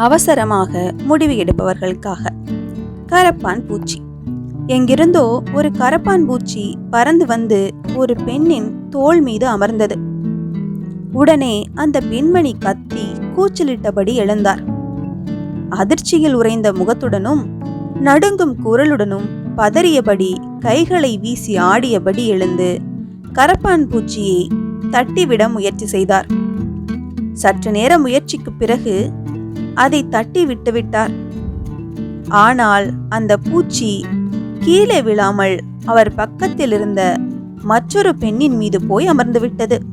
அவசரமாக முடிவு எடுப்பவர்களுக்காக. கரப்பான் பூச்சி. எங்கிருந்தோ ஒரு கரப்பான் பூச்சி பறந்து வந்து ஒரு பெண்ணின் தோள் மீது அமர்ந்தது. உடனே அந்த பெண்மணி கத்தி கூச்சலிட்டபடி எழுந்தார். அதிர்ச்சியில் உறைந்த முகத்துடனும் நடுங்கும் குரலுடனும் பதறியபடி கைகளை வீசி ஆடியபடி எழுந்து கரப்பான் பூச்சியை தட்டிவிட முயற்சி செய்தார். சற்று நேர முயற்சிக்கு பிறகு அதை தட்டி விட்டுவிட்டார். ஆனால் அந்த பூச்சி கீழே விழாமல் அவர் பக்கத்தில் இருந்த மற்றொரு பெண்ணின் மீது போய் அமர்ந்து விட்டது.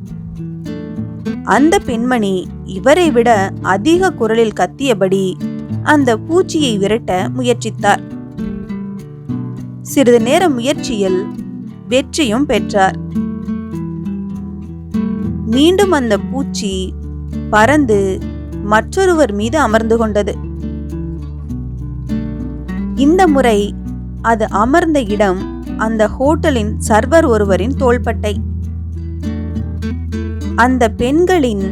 அந்த பெண்மணி இவரை விட அதிக குரலில் கத்தியபடி அந்த பூச்சியை விரட்ட முயற்சித்தார். சிறிது நேர முயற்சியில் வெற்றியும் பெற்றார். மீண்டும் அந்த பூச்சி பறந்து மற்றொருவர் மீது அமர்ந்து கொண்டது. இந்த முறை அது அமர்ந்த இடம் அந்த ஹோட்டலின் சர்வர் ஒருவரின் தோள்பட்டை. அந்த பெண்களின்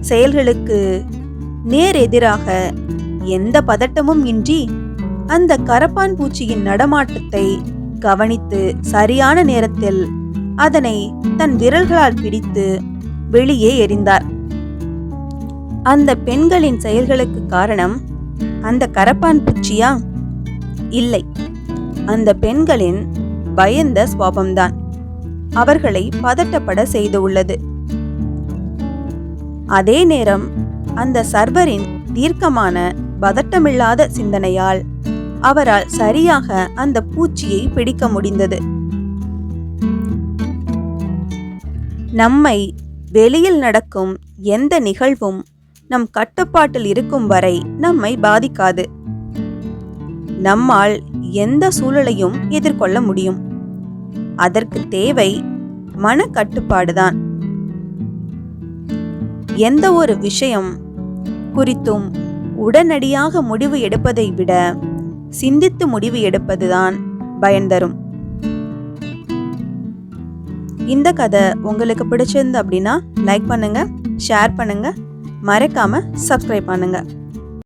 செயல்களுக்கு நேர் எதிராக எந்த பதட்டமும் இன்றி அந்த கரப்பான் பூச்சியின் நடமாட்டத்தை கவனித்து சரியான நேரத்தில் அதனை தன் விரல்களால் பிடித்து வெளியே எறிந்தார். அந்த பெண்களின் செயல்களுக்கு காரணம் அந்த கரப்பான் பூச்சியா? இல்லை. அந்த பெண்களின் பயந்த சுவாபம்தான். அவர்களை பதட்டப்பட செய்து உள்ளது. அதே நேரம் அந்த சர்வரின் தீர்க்கமான பதட்டமில்லாத சிந்தனையால் அவரால் சரியாக அந்த பூச்சியை பிடிக்க முடிந்தது. நம்மை வெளியில் நடக்கும் எந்த நிகழ்வும் நம் கட்டுப்பாட்டில் இருக்கும் வரை நம்மை பாதிக்காது. நம்மால் எந்த சூழலையும் எதிர்கொள்ள முடியும். அதற்கு தேவை மன கட்டுப்பாடுதான் எந்த ஒரு விஷயம் குறித்தும் உடனடியாக முடிவு எடுப்பதை விட சிந்தித்து முடிவு எடுப்பதுதான் பயன் தரும். இந்த கதை உங்களுக்கு பிடிச்சிருந்து அப்படின்னா லைக் பண்ணுங்க ஷேர் பண்ணுங்க. மறக்காம சப்ஸ்கிரைப் பண்ணுங்கள்